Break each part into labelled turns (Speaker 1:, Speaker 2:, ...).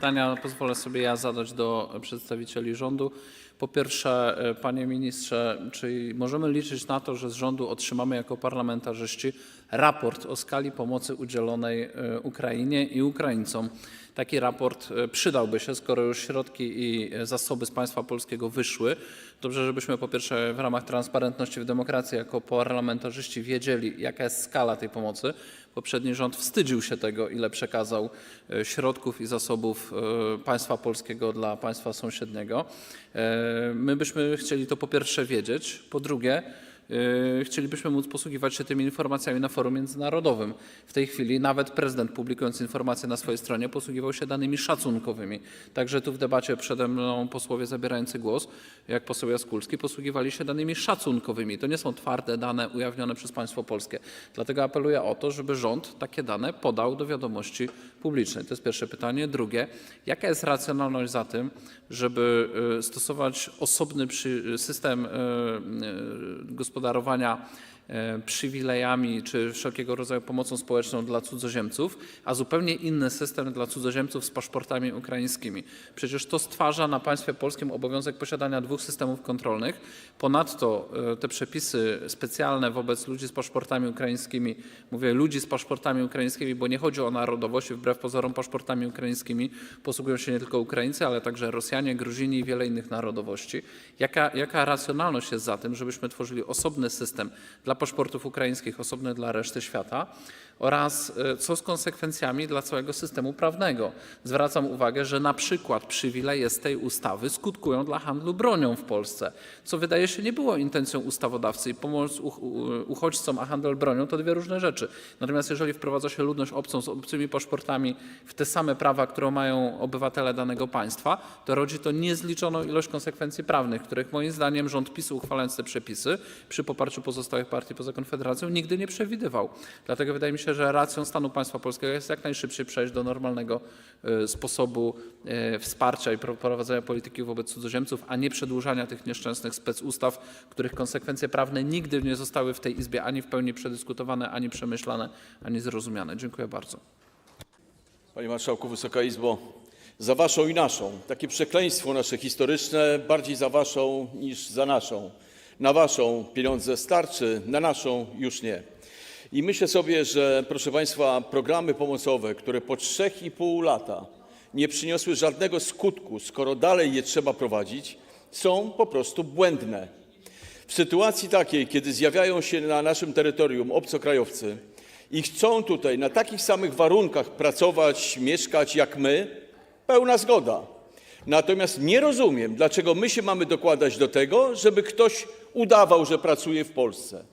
Speaker 1: pytania pozwolę sobie ja zadać do przedstawicieli rządu. Po pierwsze, e, panie ministrze, czy możemy liczyć na to, że z rządu otrzymamy jako parlamentarzyści raport o skali pomocy udzielonej e, Ukrainie i Ukraińcom? Taki raport e, przydałby się, skoro już środki i e, zasoby z państwa polskiego wyszły. Dobrze, żebyśmy po pierwsze w ramach transparentności w demokracji jako parlamentarzyści wiedzieli, jaka jest skala tej pomocy. Poprzedni rząd wstydził się tego, ile przekazał środków i zasobów państwa polskiego dla państwa sąsiedniego. My byśmy chcieli to po pierwsze wiedzieć. Po drugie, Chcielibyśmy móc posługiwać się tymi informacjami na forum międzynarodowym. W tej chwili nawet prezydent publikując informacje na swojej stronie posługiwał się danymi szacunkowymi. Także tu w debacie przede mną posłowie zabierający głos, jak poseł Jaskulski, posługiwali się danymi szacunkowymi. To nie są twarde dane ujawnione przez państwo polskie. Dlatego apeluję o to, żeby rząd takie dane podał do wiadomości publicznej. To jest pierwsze pytanie. Drugie, jaka jest racjonalność za tym, żeby y, stosować osobny system y, y, gospodarowania e, przywilejami czy wszelkiego rodzaju pomocą społeczną dla cudzoziemców, a zupełnie inny system dla cudzoziemców z paszportami ukraińskimi. Przecież to stwarza na państwie polskim obowiązek posiadania dwóch systemów kontrolnych. Ponadto e, te przepisy specjalne wobec ludzi z paszportami ukraińskimi, mówię ludzi z paszportami ukraińskimi, bo nie chodzi o narodowość, wbrew pozorom paszportami ukraińskimi posługują się nie tylko Ukraińcy, ale także Rosjanie, Gruzini i wiele innych narodowości. Jaka, jaka racjonalność jest za tym, żebyśmy tworzyli osobny system dla paszportów ukraińskich, osobny dla reszty świata oraz e, co z konsekwencjami dla całego systemu prawnego. Zwracam uwagę, że na przykład przywileje z tej ustawy skutkują dla handlu bronią w Polsce, co wydaje się nie było intencją ustawodawcy i pomoc uchodźcom, a handel bronią to dwie różne rzeczy. Natomiast jeżeli wprowadza się ludność obcą z obcymi paszportami w te same prawa, które mają obywatele danego państwa, to rodzi to niezliczoną ilość konsekwencji prawnych, których moim zdaniem rząd PiSu uchwalając te przepisy przy poparciu pozostałych partii poza Konfederacją nigdy nie przewidywał. Dlatego wydaje mi się, że racją stanu państwa polskiego jest jak najszybciej przejść do normalnego e, sposobu e, wsparcia i pro- prowadzenia polityki wobec cudzoziemców, a nie przedłużania tych nieszczęsnych specustaw, których konsekwencje prawne nigdy nie zostały w tej Izbie ani w pełni przedyskutowane, ani przemyślane, ani zrozumiane. Dziękuję bardzo.
Speaker 2: Panie Marszałku, Wysoka Izbo, za waszą i naszą. Takie przekleństwo nasze historyczne, bardziej za waszą niż za naszą. Na waszą pieniądze starczy, na naszą już nie. I myślę sobie, że proszę Państwa, programy pomocowe, które po 3,5 lata nie przyniosły żadnego skutku, skoro dalej je trzeba prowadzić, są po prostu błędne. W sytuacji takiej, kiedy zjawiają się na naszym terytorium obcokrajowcy i chcą tutaj na takich samych warunkach pracować, mieszkać jak my, pełna zgoda. Natomiast nie rozumiem, dlaczego my się mamy dokładać do tego, żeby ktoś udawał, że pracuje w Polsce.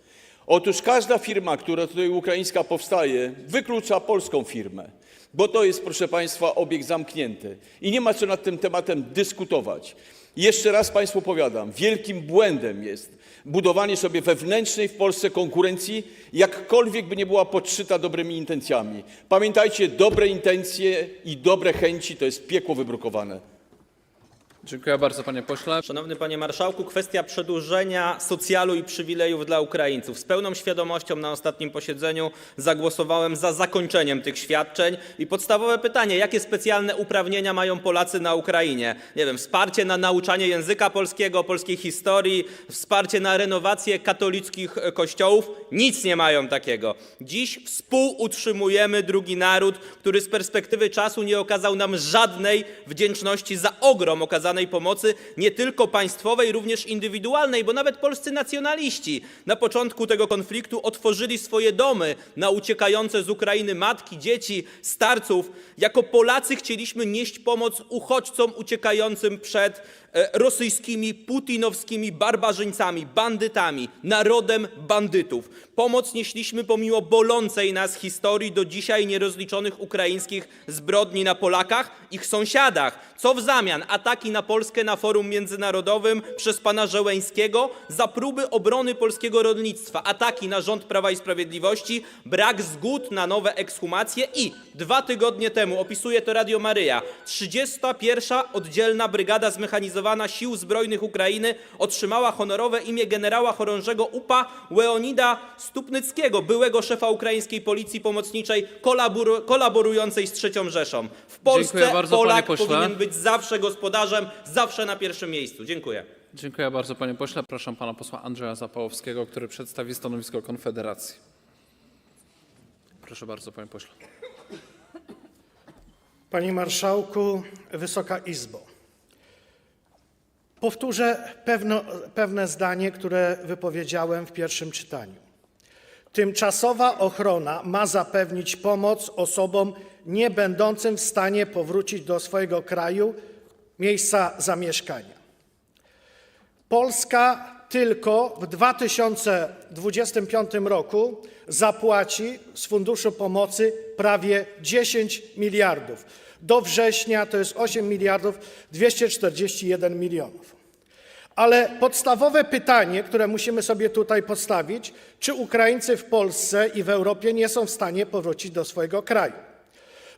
Speaker 2: Otóż każda firma, która tutaj ukraińska powstaje, wyklucza polską firmę, bo to jest, proszę Państwa, obiekt zamknięty i nie ma co nad tym tematem dyskutować. Jeszcze raz Państwu powiadam, wielkim błędem jest budowanie sobie wewnętrznej w Polsce konkurencji, jakkolwiek by nie była podszyta dobrymi intencjami. Pamiętajcie, dobre intencje i dobre chęci to jest piekło wybrukowane.
Speaker 1: Dziękuję bardzo, panie pośle.
Speaker 3: Szanowny Panie Marszałku, kwestia przedłużenia socjalu i przywilejów dla Ukraińców. Z pełną świadomością na ostatnim posiedzeniu zagłosowałem za zakończeniem tych świadczeń i podstawowe pytanie, jakie specjalne uprawnienia mają Polacy na Ukrainie? Nie wiem, wsparcie na nauczanie języka polskiego, polskiej historii, wsparcie na renowację katolickich e, kościołów? Nic nie mają takiego. Dziś współutrzymujemy drugi naród, który z perspektywy czasu nie okazał nam żadnej wdzięczności za ogrom pomocy, nie tylko państwowej, również indywidualnej, bo nawet polscy nacjonaliści na początku tego konfliktu otworzyli swoje domy na uciekające z Ukrainy matki, dzieci, starców. Jako Polacy chcieliśmy nieść pomoc uchodźcom uciekającym przed rosyjskimi, putinowskimi barbarzyńcami, bandytami, narodem bandytów. Pomoc nieśliśmy pomimo bolącej nas historii do dzisiaj nierozliczonych ukraińskich zbrodni na Polakach, ich sąsiadach. Co w zamian? Ataki na Polskę na forum międzynarodowym przez pana Żeleńskiego za próby obrony polskiego rolnictwa, ataki na rząd Prawa i Sprawiedliwości, brak zgód na nowe ekshumacje i dwa tygodnie temu, opisuje to Radio Maryja, 31. oddzielna brygada zmechanizowana Sił Zbrojnych Ukrainy otrzymała honorowe imię generała chorążego UPA Leonida Stupnyckiego, byłego szefa ukraińskiej policji pomocniczej kolabor- kolaborującej z trzecią Rzeszą. W Polsce
Speaker 1: bardzo,
Speaker 3: Polak powinien być zawsze gospodarzem, zawsze na pierwszym miejscu. Dziękuję.
Speaker 1: Dziękuję bardzo panie pośle. Proszę pana posła Andrzeja Zapałowskiego, który przedstawi stanowisko Konfederacji. Proszę bardzo panie pośle.
Speaker 4: Panie Marszałku, Wysoka Izbo. Powtórzę pewno, pewne zdanie, które wypowiedziałem w pierwszym czytaniu. Tymczasowa ochrona ma zapewnić pomoc osobom nie będącym w stanie powrócić do swojego kraju, miejsca zamieszkania. Polska tylko w 2025 roku zapłaci z Funduszu Pomocy prawie 10 miliardów. Do września to jest 8 miliardów 241 milionów. Ale podstawowe pytanie, które musimy sobie tutaj postawić, czy Ukraińcy w Polsce i w Europie nie są w stanie powrócić do swojego kraju?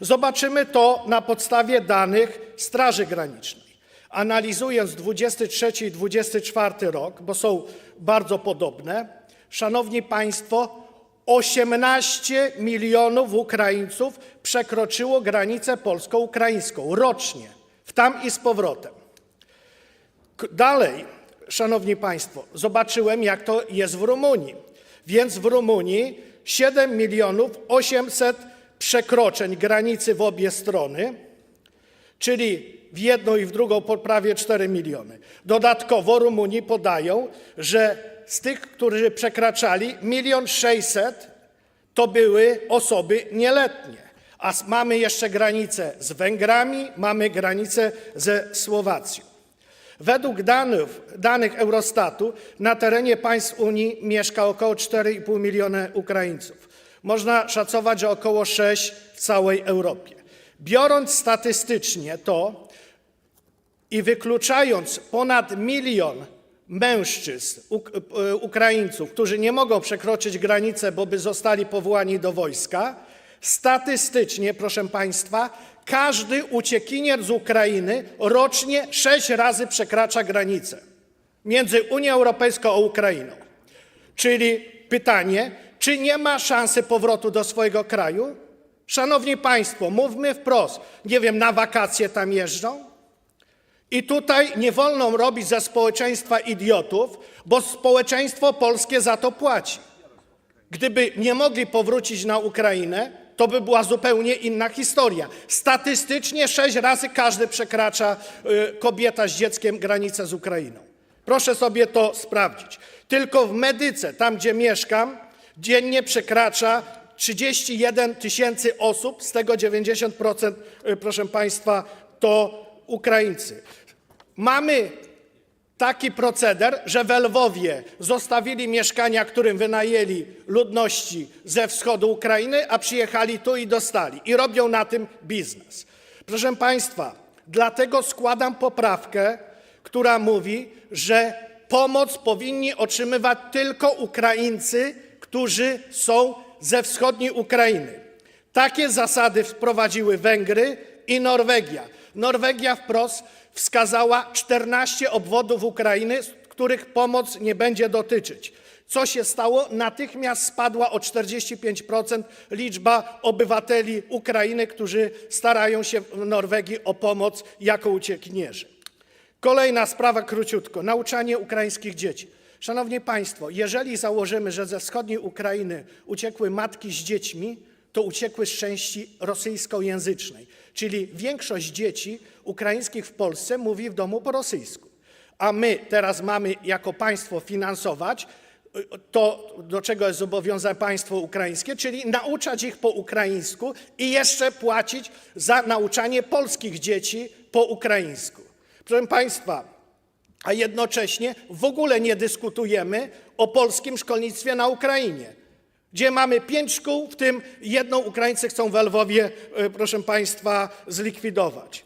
Speaker 4: Zobaczymy to na podstawie danych Straży Granicznej. Analizując 23 i 24 rok, bo są bardzo podobne, szanowni państwo, 18 milionów Ukraińców przekroczyło granicę polsko-ukraińską rocznie, w tam i z powrotem. Dalej, szanowni państwo, zobaczyłem, jak to jest w Rumunii. Więc w Rumunii 7 milionów 800 przekroczeń granicy w obie strony, czyli w jedną i w drugą po prawie 4 miliony. Dodatkowo Rumunii podają, że z tych, którzy przekraczali, milion 600 to były osoby nieletnie. A mamy jeszcze granicę z Węgrami, mamy granicę ze Słowacją. Według danych, danych Eurostatu na terenie państw Unii mieszka około 4,5 miliona Ukraińców. Można szacować, że około 6 w całej Europie. Biorąc statystycznie to i wykluczając ponad milion mężczyzn, e, Ukraińców, którzy nie mogą przekroczyć granicy, bo by zostali powołani do wojska, statystycznie, proszę Państwa, każdy uciekinier z Ukrainy rocznie sześć razy przekracza granicę między Unią Europejską a Ukrainą. Czyli pytanie, czy nie ma szansy powrotu do swojego kraju? Szanowni Państwo, mówmy wprost, nie wiem, na wakacje tam jeżdżą? I tutaj nie wolno robić ze społeczeństwa idiotów, bo społeczeństwo polskie za to płaci. Gdyby nie mogli powrócić na Ukrainę, to by była zupełnie inna historia. Statystycznie sześć razy każdy przekracza y, kobieta z dzieckiem granicę z Ukrainą. Proszę sobie to sprawdzić. Tylko w Medyce, tam gdzie mieszkam, dziennie przekracza 31 tysięcy osób, z tego 90%, y, proszę Państwa, to Ukraińcy. Mamy taki proceder, że w Lwowie zostawili mieszkania, którym wynajęli ludności ze wschodu Ukrainy, a przyjechali tu i dostali. I robią na tym biznes. Proszę Państwa, dlatego składam poprawkę, która mówi, że pomoc powinni otrzymywać tylko Ukraińcy, którzy są ze wschodniej Ukrainy. Takie zasady wprowadziły Węgry i Norwegia. Norwegia wprost wskazała 14 obwodów Ukrainy, których pomoc nie będzie dotyczyć. Co się stało? Natychmiast spadła o 45% liczba obywateli Ukrainy, którzy starają się w Norwegii o pomoc jako uciekinierzy. Kolejna sprawa króciutko. Nauczanie ukraińskich dzieci. Szanowni Państwo, jeżeli założymy, że ze wschodniej Ukrainy uciekły matki z dziećmi, to uciekły z części rosyjskojęzycznej. Czyli większość dzieci ukraińskich w Polsce mówi w domu po rosyjsku. A my teraz mamy jako państwo finansować y, to, do czego jest zobowiązane państwo ukraińskie, czyli nauczać ich po ukraińsku i jeszcze płacić za nauczanie polskich dzieci po ukraińsku. Proszę Państwa, a jednocześnie w ogóle nie dyskutujemy o polskim szkolnictwie na Ukrainie, gdzie mamy pięć szkół, w tym jedną Ukraińcy chcą w Lwowie, e, proszę Państwa, zlikwidować.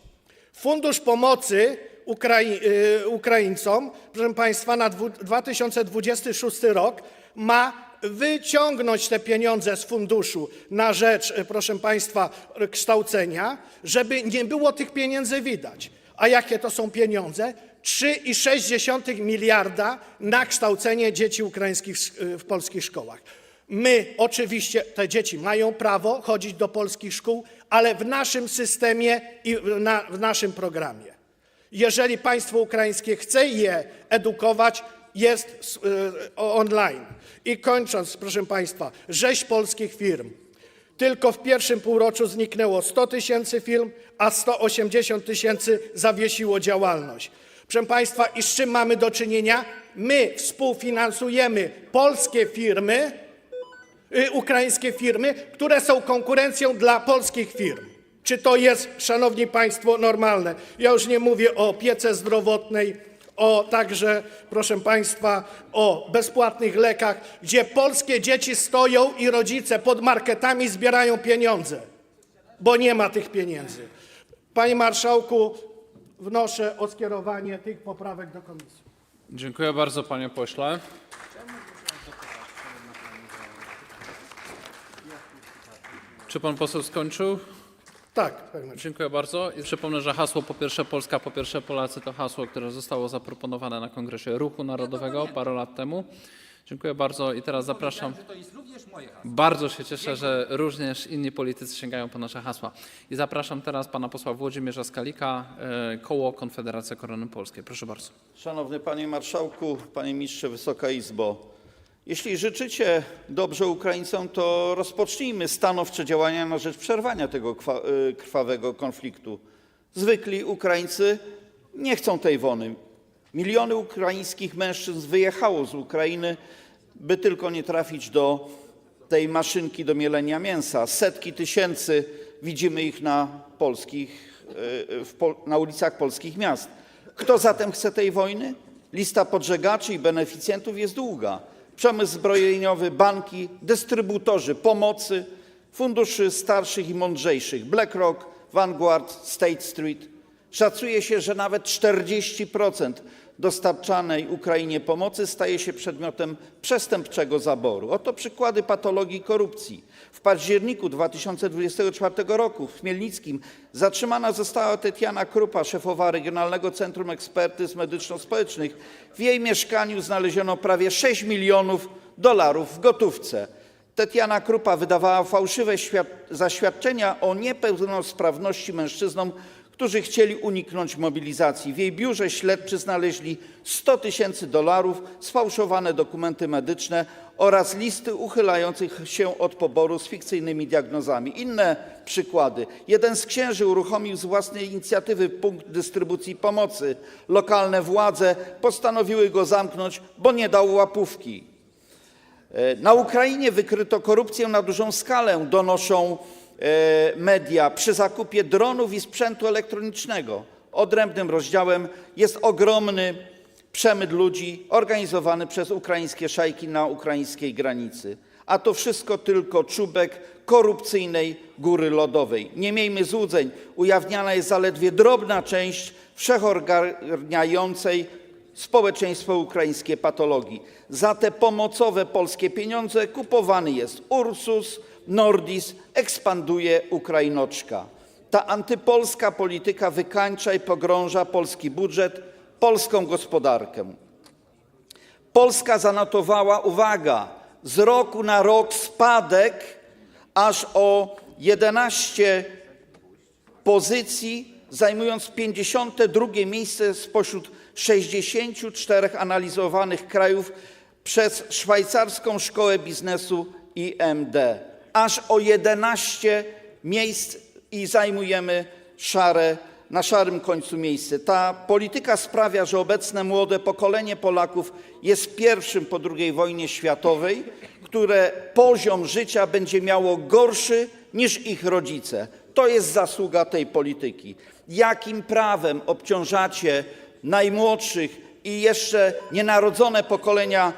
Speaker 4: Fundusz pomocy Ukrai y, Ukraińcom, proszę Państwa, na dwu- 2026 rok ma wyciągnąć te pieniądze z funduszu na rzecz, y, proszę Państwa, kształcenia, żeby nie było tych pieniędzy widać. A jakie to są pieniądze? 3,6 miliarda na kształcenie dzieci ukraińskich w polskich szkołach. My oczywiście, te dzieci mają prawo chodzić do polskich szkół, ale w naszym systemie i w na, w naszym programie. Jeżeli państwo ukraińskie chce je edukować, jest y, online. I kończąc, proszę państwa, rzeź polskich firm. Tylko w pierwszym półroczu zniknęło 100 tysięcy firm, a 180 tysięcy zawiesiło działalność. Proszę Państwa, i z czym mamy do czynienia? My współfinansujemy polskie firmy, ukraińskie firmy, które są konkurencją dla polskich firm. Czy to jest, szanowni państwo, normalne? Ja już nie mówię o opiece zdrowotnej, o także, proszę państwa, o bezpłatnych lekach, gdzie polskie dzieci stoją i rodzice pod marketami zbierają pieniądze, bo nie ma tych pieniędzy. Panie marszałku, wnoszę o skierowanie tych poprawek do komisji.
Speaker 1: Dziękuję bardzo, panie pośle. Czy pan poseł skończył?
Speaker 4: Tak, pewnie.
Speaker 1: Dziękuję bardzo. I przypomnę, że hasło po pierwsze Polska, po pierwsze Polacy to hasło, które zostało zaproponowane na Kongresie Ruchu Narodowego parę lat temu. Dziękuję bardzo i teraz zapraszam. Bardzo się cieszę, że również inni politycy sięgają po nasze hasła. I zapraszam teraz pana posła Włodzimierza Skalika, e, koło Konfederacja Korony Polskiej. Proszę bardzo.
Speaker 5: Szanowny Panie Marszałku, Panie Ministrze, Wysoka Izbo. Jeśli życzycie dobrze Ukraińcom, to rozpocznijmy stanowcze działania na rzecz przerwania tego y, krwawego konfliktu. Zwykli Ukraińcy nie chcą tej wojny. Miliony ukraińskich mężczyzn wyjechało z Ukrainy, by tylko nie trafić do tej maszynki do mielenia mięsa. Setki tysięcy widzimy ich na polskich, y, na ulicach polskich miast. Kto zatem chce tej wojny? Lista podżegaczy i beneficjentów jest długa. Przemysł zbrojeniowy, banki, dystrybutorzy pomocy, funduszy starszych i mądrzejszych, BlackRock, Vanguard, State Street. Szacuje się, że nawet 40% dostarczanej Ukrainie pomocy staje się przedmiotem przestępczego zaboru. Oto przykłady patologii korupcji. W październiku 2024 roku w Chmielnickim zatrzymana została Tetiana Krupa, szefowa Regionalnego Centrum Ekspertyz Medyczno-Społecznych. W jej mieszkaniu znaleziono prawie 6 milionów dolarów w gotówce. Tetiana Krupa wydawała fałszywe świad- zaświadczenia o niepełnosprawności mężczyznom, którzy chcieli uniknąć mobilizacji. W jej biurze śledczy znaleźli 100 tysięcy dolarów, sfałszowane dokumenty medyczne oraz listy uchylających się od poboru z fikcyjnymi diagnozami. Inne przykłady. Jeden z księży uruchomił z własnej inicjatywy punkt dystrybucji pomocy. Lokalne władze postanowiły go zamknąć, bo nie dał łapówki. E, Na Ukrainie wykryto korupcję na dużą skalę, donoszą media, przy zakupie dronów i sprzętu elektronicznego. Odrębnym rozdziałem jest ogromny przemyt ludzi organizowany przez ukraińskie szajki na ukraińskiej granicy. A to wszystko tylko czubek korupcyjnej góry lodowej. Nie miejmy złudzeń, ujawniana jest zaledwie drobna część wszechorganiającej społeczeństwo ukraińskie patologii. Za te pomocowe polskie pieniądze kupowany jest Ursus, Nordis, ekspanduje Ukrainoczka. Ta antypolska polityka wykańcza i pogrąża polski budżet, polską gospodarkę. Polska zanotowała, uwaga, z roku na rok spadek aż o 11 pozycji, zajmując 52 miejsce spośród 64 analizowanych krajów przez szwajcarską szkołę biznesu IMD. Aż o 11 miejsc i zajmujemy szare, na szarym końcu miejsce. Ta polityka sprawia, że obecne młode pokolenie Polaków jest pierwszym po II wojnie światowej, które poziom życia będzie miało gorszy niż ich rodzice. To jest zasługa tej polityki. Jakim prawem obciążacie najmłodszych i jeszcze nienarodzone pokolenia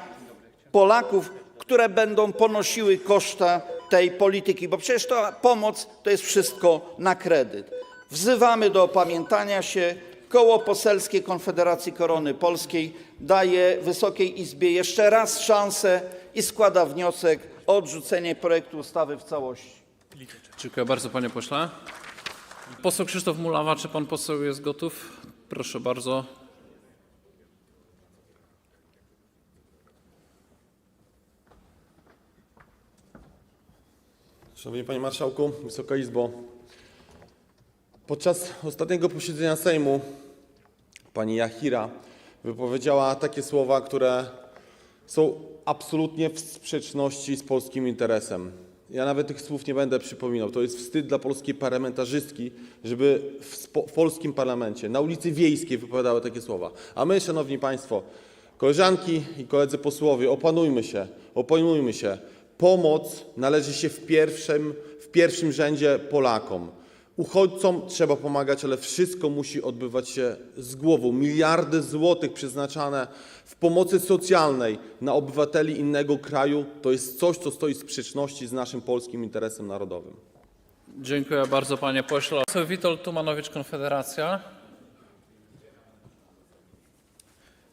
Speaker 5: Polaków, które będą ponosiły koszta tej polityki, bo przecież ta pomoc to jest wszystko na kredyt. Wzywamy do opamiętania się. Koło Poselskie Konfederacji Korony Polskiej daje Wysokiej Izbie jeszcze raz szansę i składa wniosek o odrzucenie projektu ustawy w całości.
Speaker 1: Dziękuję bardzo, panie pośle. Poseł Krzysztof Mulawa, czy pan poseł jest gotów? Proszę bardzo.
Speaker 6: Szanowny Panie Marszałku, Wysoka Izbo. Podczas ostatniego posiedzenia Sejmu pani Jachira wypowiedziała takie słowa, które są absolutnie w sprzeczności z polskim interesem. Ja nawet tych słów nie będę przypominał. To jest wstyd dla polskiej parlamentarzystki, żeby w, w polskim parlamencie, na ulicy Wiejskiej wypowiadały takie słowa. A my, Szanowni Państwo, koleżanki i koledzy posłowie, opanujmy się, opanujmy się. Pomoc należy się w pierwszym, w pierwszym rzędzie Polakom. Uchodźcom trzeba pomagać, ale wszystko musi odbywać się z głową. Miliardy złotych przeznaczane w pomocy socjalnej na obywateli innego kraju to jest coś, co stoi w sprzeczności z naszym polskim interesem narodowym.
Speaker 1: Dziękuję bardzo, panie pośle. Poseł Witold Tumanowicz, Konfederacja.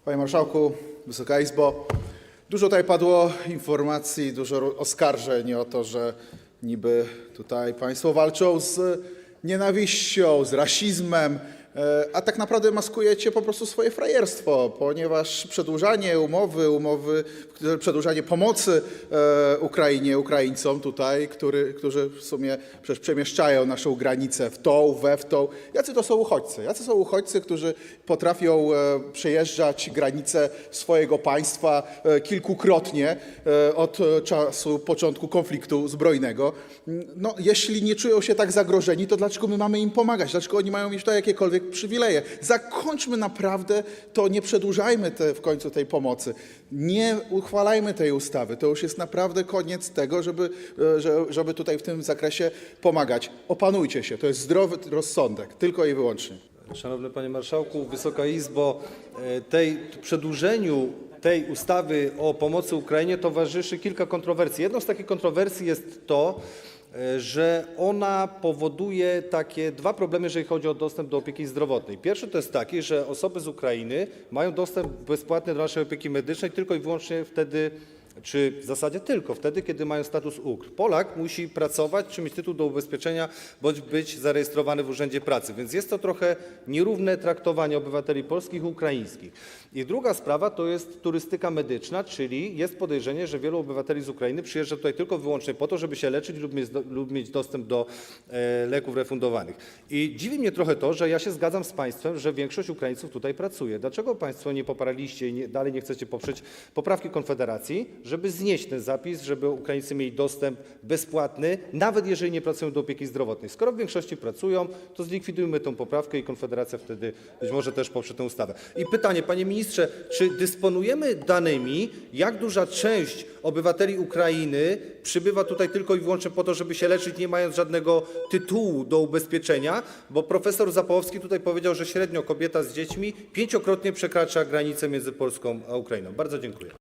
Speaker 7: Panie Marszałku, Wysoka Izbo, dużo tutaj padło informacji, dużo oskarżeń o to, że niby tutaj Państwo walczą z nienawiścią, z rasizmem, a tak naprawdę maskujecie po prostu swoje frajerstwo, ponieważ przedłużanie umowy, umowy, przedłużanie pomocy e, Ukrainie, Ukraińcom tutaj, który, którzy w sumie przecież przemieszczają naszą granicę w tą, we w tą. Jacy to są uchodźcy? Jacy są uchodźcy, którzy potrafią e, przejeżdżać granicę swojego państwa e, kilkukrotnie e, od e, czasu początku konfliktu zbrojnego? No, jeśli nie czują się tak zagrożeni, to dlaczego my mamy im pomagać? Dlaczego oni mają mieć tutaj jakiekolwiek przywileje? Zakończmy naprawdę to, nie przedłużajmy te, w końcu tej pomocy. Nie uchwalajmy tej ustawy. To już jest naprawdę koniec tego, żeby, e, że- żeby tutaj w tym zakresie pomagać. Opanujcie się, to jest zdrowy rozsądek, tylko i wyłącznie.
Speaker 8: Szanowny Panie Marszałku, Wysoka Izbo, e, tej przedłużeniu tej ustawy o pomocy Ukrainie towarzyszy kilka kontrowersji. Jedną z takich kontrowersji jest to, że ona powoduje takie dwa problemy, jeżeli chodzi o dostęp do opieki zdrowotnej. Pierwszy to jest taki, że osoby z Ukrainy mają dostęp bezpłatny do naszej opieki medycznej tylko i wyłącznie wtedy, czy w zasadzie tylko wtedy, kiedy mają status UKR. Polak musi pracować czy mieć tytuł do ubezpieczenia, bądź być zarejestrowany w Urzędzie Pracy. Więc jest to trochę nierówne traktowanie obywateli polskich i ukraińskich. I druga sprawa to jest turystyka medyczna, czyli jest podejrzenie, że wielu obywateli z Ukrainy przyjeżdża tutaj tylko wyłącznie po to, żeby się leczyć lub mieć, lub mieć dostęp do e, leków refundowanych. I dziwi mnie trochę to, że ja się zgadzam z Państwem, że większość Ukraińców tutaj pracuje. Dlaczego Państwo nie poparliście i nie, dalej nie chcecie poprzeć poprawki Konfederacji, żeby znieść ten zapis, żeby Ukraińcy mieli dostęp bezpłatny, nawet jeżeli nie pracują do opieki zdrowotnej. Skoro w większości pracują, to zlikwidujmy tę poprawkę i Konfederacja wtedy być może też poprze tę ustawę. I pytanie, Panie Ministrze, czy dysponujemy danymi, jak duża część obywateli Ukrainy przybywa tutaj tylko i wyłącznie po to, żeby się leczyć, nie mając żadnego tytułu do ubezpieczenia? Bo profesor Zapałowski tutaj powiedział, że średnio kobieta z dziećmi pięciokrotnie przekracza granicę między Polską a Ukrainą. Bardzo dziękuję.